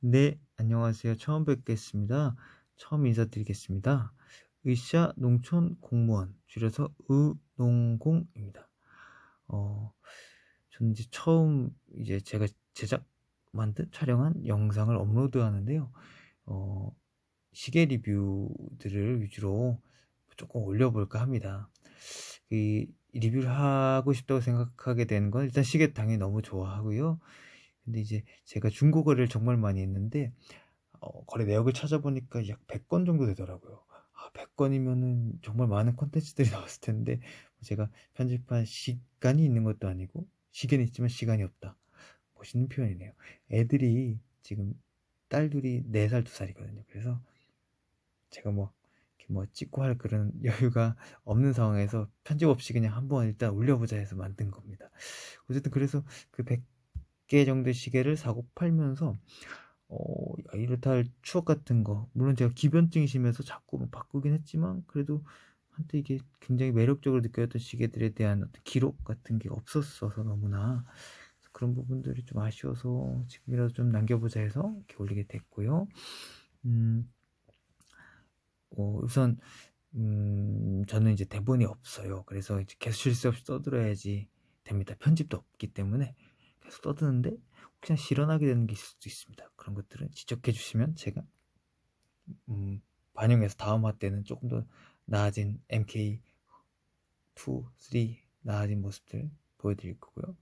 네, 안녕하세요. 처음 뵙겠습니다. 처음 인사드리겠습니다. 으쌰 농촌 공무원, 줄여서 으농공입니다. 어, 저는 이제 처음 이제 제가 제작, 만든, 촬영한 영상을 업로드 하는데요. 어, 시계 리뷰들을 위주로 조금 올려볼까 합니다. 이 리뷰를 하고 싶다고 생각하게 된 건 일단 시계 당연히 너무 좋아하고요. 근데 이제 제가 중고 거래를 정말 많이 했는데 어, 거래 내역을 찾아보니까 약 100건 정도 되더라고요. 아, 100건이면은 정말 많은 콘텐츠들이 나왔을 텐데 제가 편집한 시간이 있는 것도 아니고 시간이 있지만 시간이 없다. 멋있는 표현이네요. 애들이 지금 딸들이 4살, 2살이거든요. 그래서 제가 뭐, 뭐 찍고 할 그런 여유가 없는 상황에서 편집 없이 그냥 한번 일단 올려보자 해서 만든 겁니다. 어쨌든 그래서 그 100 개 정도의 시계를 사고 팔면서 어, 이렇다 할 추억 같은 거 물론 제가 기변증이 심해서 자꾸 뭐 바꾸긴 했지만 그래도 한때 이게 굉장히 매력적으로 느껴졌던 시계들에 대한 어떤 기록 같은 게 없었어서 너무나 그런 부분들이 좀 아쉬워서 지금이라도 좀 남겨보자 해서 이렇게 올리게 됐고요. 음, 어, 우선 음, 저는 이제 대본이 없어요. 그래서 이제 계속 실수 없이 떠들어야지 됩니다. 편집도 없기 때문에 계속 떠드는데 혹시나 실현하게 되는 게 있을 수도 있습니다. 그런 것들은 지적해 주시면 제가 음, 반영해서 다음 화 때는 조금 더 나아진 MK2, 3 나아진 모습들 보여드릴 거고요.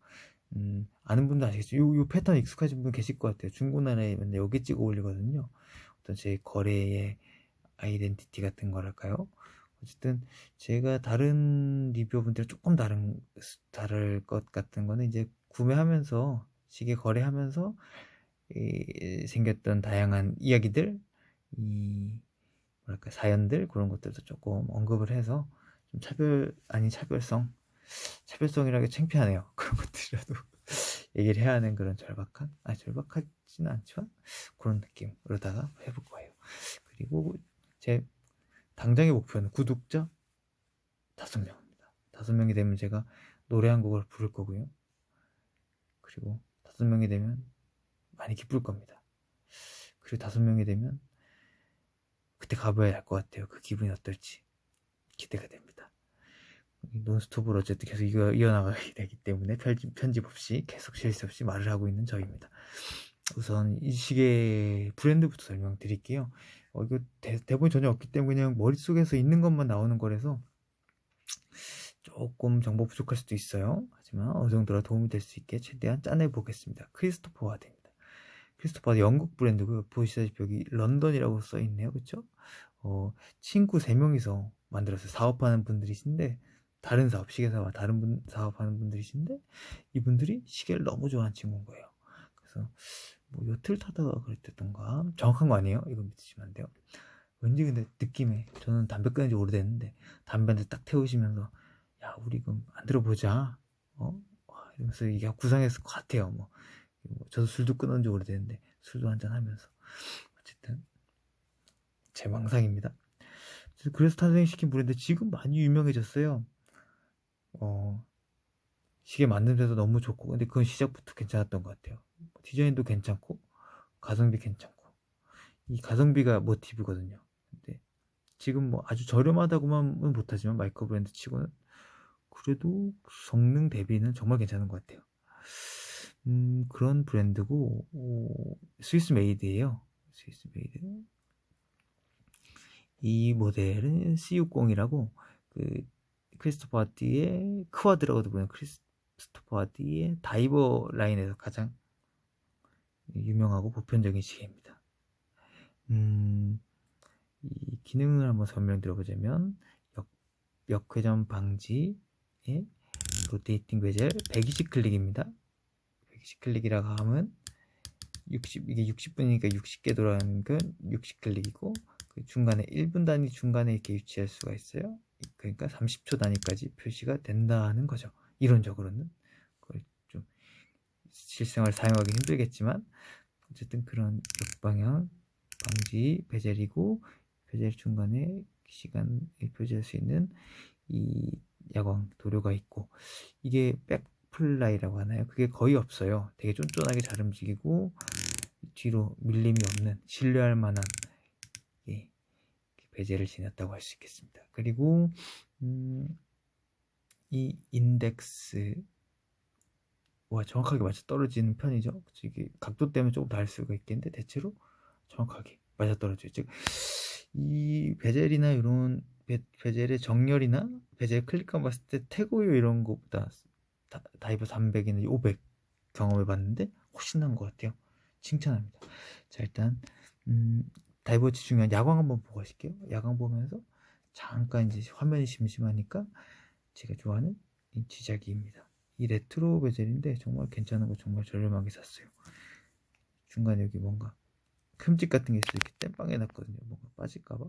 음, 아는 분도 아시겠죠? 요, 요 패턴 익숙하신 분 계실 것 같아요. 중고나라에 맨날 여기 찍어 올리거든요. 어떤 제 거래의 아이덴티티 같은 거랄까요? 어쨌든 제가 다른 리뷰어분들 조금 다른 다를 것 같은 거는 이제 구매하면서 시계 거래하면서 이, 생겼던 다양한 이야기들, 이 뭐랄까 사연들 그런 것들도 조금 언급을 해서 좀 차별 아닌 차별성, 차별성이라기 창피하네요. 그런 것들이라도 얘기를 해야 하는 그런 절박한, 아 절박하지는 않지만 그런 느낌으로다가 해볼 거예요. 그리고 제 당장의 목표는 구독자 다섯 명입니다. 다섯 명이 되면 제가 노래 한 곡을 부를 거고요. 그리고 다섯 명이 되면 많이 기쁠 겁니다. 그리고 다섯 명이 되면 그때 가봐야 할 것 같아요. 그 기분이 어떨지 기대가 됩니다. 논스톱으로 어쨌든 계속 이어, 이어나가게 되기 때문에 편집, 편집 없이 계속 실수 없이 말을 하고 있는 저입니다. 우선 이 시계 브랜드부터 설명드릴게요. 어, 이거 대, 대본이 전혀 없기 때문에 그냥 머릿속에서 있는 것만 나오는 거라서 조금 정보 부족할 수도 있어요. 하지만 어느 정도라 도움이 될 수 있게 최대한 짜내 보겠습니다. 크리스토퍼 와드입니다. 크리스토퍼 와드 영국 브랜드고요. 보시다시피 여기 런던이라고 써 있네요. 그쵸? 어, 친구 3명이서 만들었어요. 사업하는 분들이신데 다른 사업, 시계 사업, 다른 분 사업하는 분들이신데 이분들이 시계를 너무 좋아하는 친구인 거예요. 그래서 뭐 요트를 타다가 그랬던가 정확한 거 아니에요? 이거 믿으시면 안 돼요. 왠지 근데 느낌에 저는 담배 끊은 지 오래됐는데 담배 한대딱 태우시면서 야 우리 그럼 안 들어보자 어? 이러면서 이게 구상했을 것 같아요. 뭐, 뭐 저도 술도 끊은 지 오래됐는데 술도 한잔 하면서. 어쨌든 제 망상입니다. 그래서 탄생시킨 브랜드 지금 많이 유명해졌어요. 어 시계 만든 데도 너무 좋고 근데 그건 시작부터 괜찮았던 것 같아요. 디자인도 괜찮고 가성비 괜찮고. 이 가성비가 모티브거든요. 근데 지금 뭐 아주 저렴하다고만은 못하지만 마이크로 브랜드 치고는 그래도 성능 대비는 정말 괜찮은 것 같아요. 음, 그런 브랜드고, 오, 스위스 메이드예요. 스위스 메이드. 이 모델은 C60이라고, 그, 크리스토퍼 아티의 크와드라고도 보는 크리스토퍼 아티의 다이버 라인에서 가장 유명하고 보편적인 시계입니다. 음, 이 기능을 한번 설명드려보자면, 역, 역회전 방지, 예? 로테이팅 베젤 120 클릭입니다. 120 클릭이라고 하면 60 이게 60분이니까 60개 돌아가는 건 60 클릭이고 그 중간에 1분 단위 중간에 이렇게 유치할 수가 있어요. 그러니까 30초 단위까지 표시가 된다는 거죠. 이론적으로는 그걸 좀 실생활 사용하기 힘들겠지만 어쨌든 그런 역방향 방지 베젤이고 베젤 중간에 시간을 표시할 수 있는 이 야광 도료가 있고 이게 백플라이라고 하나요? 그게 거의 없어요. 되게 쫀쫀하게 잘 움직이고 뒤로 밀림이 없는 신뢰할 만한 예, 베젤을 지녔다고 할 수 있겠습니다. 그리고 음, 이 인덱스 와 정확하게 맞아 떨어지는 편이죠. 이게 각도 때문에 조금 다를 수가 있겠는데 대체로 정확하게 맞아 떨어져요. 즉, 이 베젤이나 이런 베, 젤의 정렬이나 베젤 클릭감 봤을 때 태고요 이런 것보다 다, 다이버 300이나 500 경험해 봤는데 훨씬 나은 것 같아요. 칭찬합니다. 자 일단 음, 다이버치 중요한 야광 한번 보고 가실게요. 야광 보면서 잠깐 이제 화면이 심심하니까 제가 좋아하는 이 지자기입니다. 이 레트로 베젤인데 정말 괜찮은 거 정말 저렴하게 샀어요. 중간에 여기 뭔가 흠집 같은 게 있어 이렇게 땜빵 해 놨거든요. 뭔가 빠질까봐.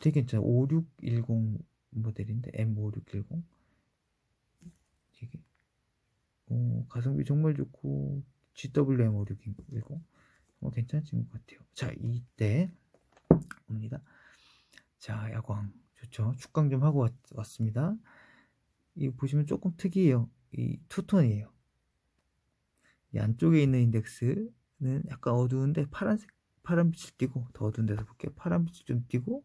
되게 괜찮아요. 5610 모델인데 M5610 이게 어, 가성비 정말 좋고 GWM5610 정말 괜찮은 것 같아요. 자 이때 옵니다. 자 야광 좋죠. 축광 좀 하고 왔, 습니다 이 보시면 조금 특이해요. 이 투톤이에요. 이 안쪽에 있는 인덱스 는 약간 어두운데 파란색 파란빛을 띄고 더 어두운 데서 볼게요 파란빛을 좀 띄고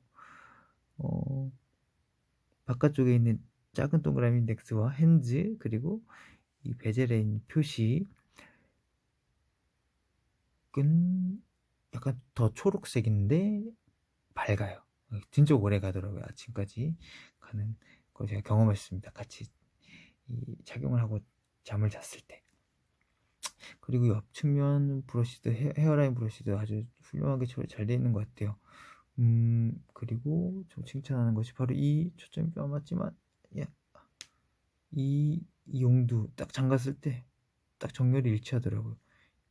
어, 바깥쪽에 있는 작은 동그라미 인덱스와 핸즈 그리고 이 베젤에 있는 표시. 끈 약간 더 초록색인데 밝아요. 진짜 오래 가더라고요 아침까지 가는 거 제가 경험했습니다. 같이 이 착용을 하고 잠을 잤을 때 그리고 옆 측면 브러쉬도 헤어 라인 브러쉬도 아주 훌륭하게 잘 되어 있는 것 같아요. 음 그리고 좀 칭찬하는 것이 바로 이 초점이 뼈 맞지만 예. 이, 이 용도 딱 잠갔을 때 딱 정렬이 일치하더라고요.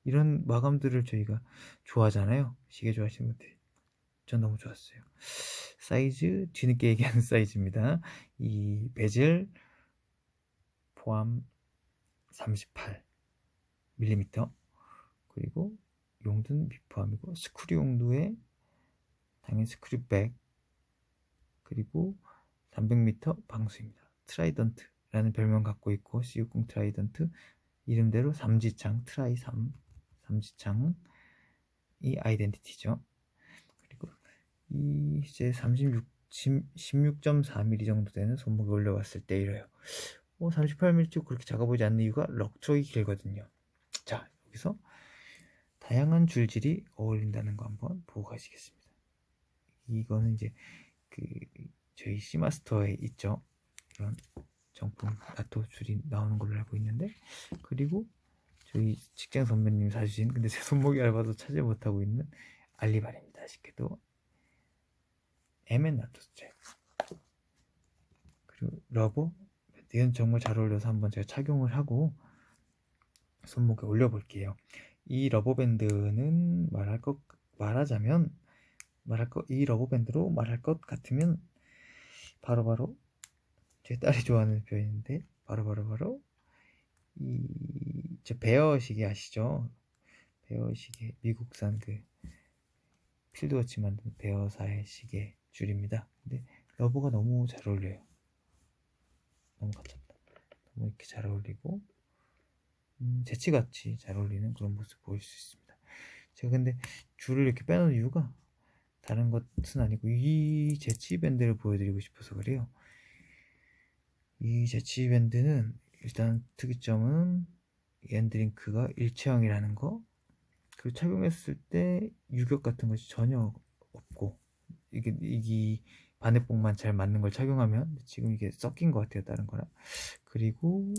이런 마감들을 저희가 좋아하잖아요. 시계 좋아하시는 분들이. 전 너무 좋았어요. 사이즈 뒤늦게 얘기하는 사이즈입니다. 이 베젤 포함 38 밀리미터 그리고 용도는 미포함이고 스크류 용도에 당연히 스크류백 그리고 300m 방수입니다. 트라이던트라는 별명 갖고 있고 C60 트라이던트 이름대로 삼지창 트라이 3 삼지창이 아이덴티티죠. 그리고 이 이제 36 16.4mm 정도 되는 손목에 올려봤을 때 이래요. 어, 38mm 쪽 그렇게 작아 보이지 않는 이유가 럭쪽이 길거든요. 자, 여기서 다양한 줄질이 어울린다는 거 한번 보고 가시겠습니다. 이거는 이제 그 저희 시마스터에 있죠. 이런 정품 나토 줄이 나오는 걸로 알고 있는데 그리고 저희 직장 선배님 사주신 근데 제 손목이 얇아서 찾지 못하고 있는 알리바입니다. 아쉽게도 에멘 나토스제 그리고 러버 이건 정말 잘 어울려서 한번 제가 착용을 하고 손목에 올려볼게요. 이 러버밴드는 말할 것 말하자면 말할 것 이 러버밴드로 말할 것 같으면 바로바로 바로 제 딸이 좋아하는 표현인데 바로바로 바로, 이저 베어 시계 아시죠? 베어 시계 미국산 그 필드워치 만든 베어사의 시계 줄입니다. 근데 러버가 너무 잘 어울려요. 너무 갇혔다. 너무 이렇게 잘 어울리고 음, 재치같이 잘 어울리는 그런 모습 보일 수 있습니다. 제가 근데 줄을 이렇게 빼놓은 이유가 다른 것은 아니고 이 재치 밴드를 보여드리고 싶어서 그래요. 이 재치 밴드는 일단 특이점은 엔드링크가 일체형이라는 거 그리고 착용했을 때 유격 같은 것이 전혀 없고 이게 이게 바네뽕만 잘 맞는 걸 착용하면 지금 이게 섞인 것 같아요 다른 거랑 그리고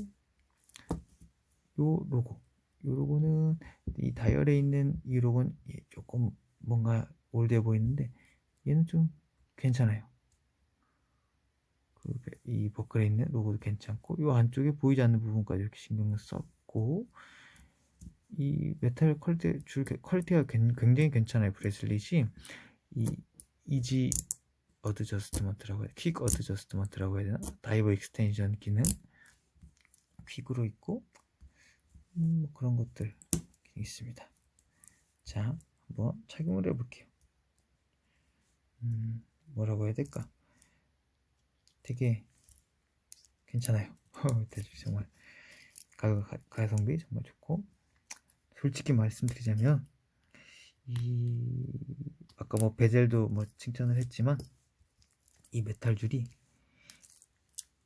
요 로고. 요 로고는 이 다이얼에 있는 이 로고는 조금 뭔가 올드해 보이는데 얘는 좀 괜찮아요. 이 버클에 있는 로고도 괜찮고 요 안쪽에 보이지 않는 부분까지 이렇게 신경을 썼고 이 메탈 퀄리티 줄 퀄리티가 굉장히 괜찮아요 브레슬릿이. 이 이지 어드저스트먼트라고 해야 퀵 어드저스트먼트라고 해야 되나? 다이버 익스텐션 기능. 퀵으로 있고 음, 뭐 그런 것들 있습니다. 자, 한번 착용을 해볼게요. 음, 뭐라고 해야 될까? 되게 괜찮아요. 정말 가격 가성비 정말 좋고 솔직히 말씀드리자면 이 아까 뭐 베젤도 뭐 칭찬을 했지만 이 메탈 줄이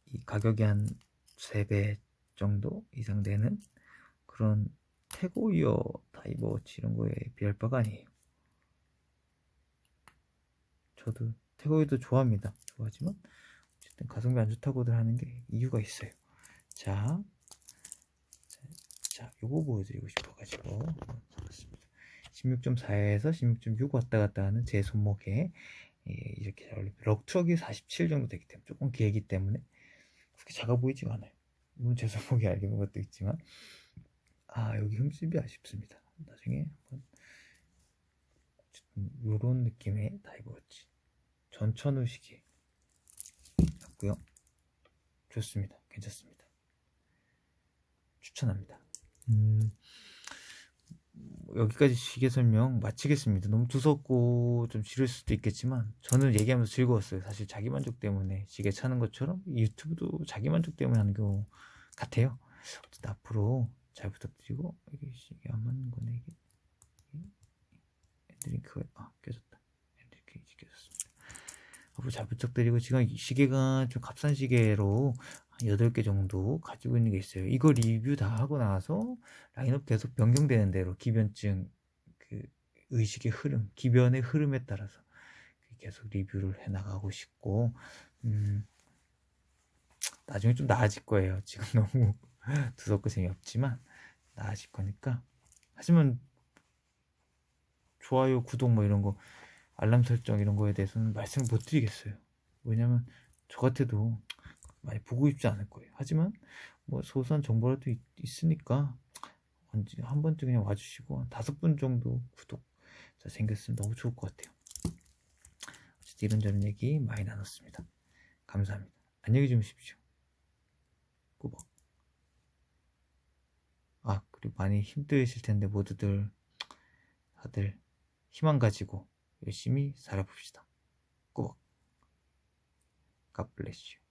이 가격이 한 3배 정도 이상 되는 그런 태고이어 다이버워치 이런 거에 비할 바가 아니에요. 저도 태고이도 좋아합니다. 좋아하지만 어쨌든 가성비 안 좋다고들 하는 게 이유가 있어요. 자, 자, 요거 보여드리고 싶어가지고 잡았습니다. 16.4에서 16.6 왔다 갔다 하는 제 손목에 예, 이렇게 잘 어울립니다. 럭트럭이 47 정도 되기 때문에 조금 길기 때문에 그렇게 작아 보이지가 않아요. 물론 제 손목이 얇게 본 것도 있지만 아 여기 흠집이 아쉽습니다. 나중에 한번 이런 느낌의 다이버워치 전천후 시계 같고요. 좋습니다. 괜찮습니다. 추천합니다. 음, 여기까지 시계 설명 마치겠습니다. 너무 두껍고 좀 지를 수도 있겠지만 저는 얘기하면서 즐거웠어요. 사실 자기 만족 때문에 시계 차는 것처럼 유튜브도 자기 만족 때문에 하는 것 같아요. 어쨌든 앞으로 잘 부탁드리고 이게 시계 안 맞는 거네 이게 엔드링크가 아 깨졌다. 엔드링크 이제 깨졌습니다. 앞으로 잘 부탁드리고 지금 이 시계가 좀 값싼 시계로 한 8개 정도 가지고 있는 게 있어요. 이거 리뷰 다 하고 나서 라인업 계속 변경되는 대로 기변증 그 의식의 흐름, 기변의 흐름에 따라서 계속 리뷰를 해 나가고 싶고 음, 나중에 좀 나아질 거예요. 지금 너무 두껍고 재미없지만 나아질 거니까 하지만 좋아요, 구독 뭐 이런 거 알람 설정 이런 거에 대해서는 말씀을 못 드리겠어요. 왜냐면 저 같아도 많이 보고 싶지 않을 거예요. 하지만 뭐 소소한 정보라도 있, 으니까 언제 한 번쯤 그냥 와주시고 한 다섯 분 정도 구독자 생겼으면 너무 좋을 것 같아요. 어쨌든 이런저런 얘기 많이 나눴습니다. 감사합니다. 안녕히 주무십시오. 꾸벅. 아 그리고 많이 힘드실 텐데 모두들 다들 희망 가지고 열심히 살아봅시다. 꼭. God bless you.